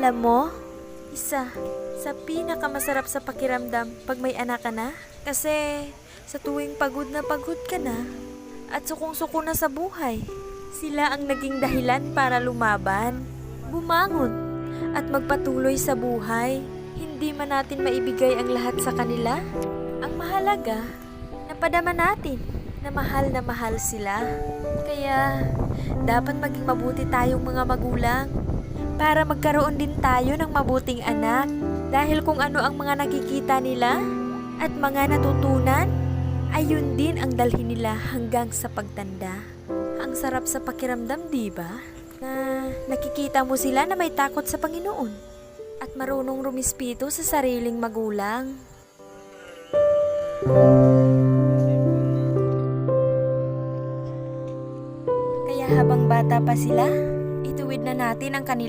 Alam mo, isa sa pinakamasarap sa pakiramdam pag may anak ka na. Kasi sa tuwing pagod na pagod ka na at sukong-suko na sa buhay, sila ang naging dahilan para lumaban, bumangon, at magpatuloy sa buhay. Hindi man natin maibigay ang lahat sa kanila. Ang mahalaga, napadama natin na mahal na mahal sila. Kaya, dapat maging mabuti tayong mga magulang para magkaroon din tayo ng mabuting anak. Dahil kung ano ang mga nakikita nila at mga natutunan, ayun din ang dalhin nila hanggang sa pagtanda. Ang sarap sa pakiramdam, di ba? Na nakikita mo sila na may takot sa Panginoon at marunong rumispito sa sariling magulang. Kaya habang bata pa sila, ituwid na natin ang kanilang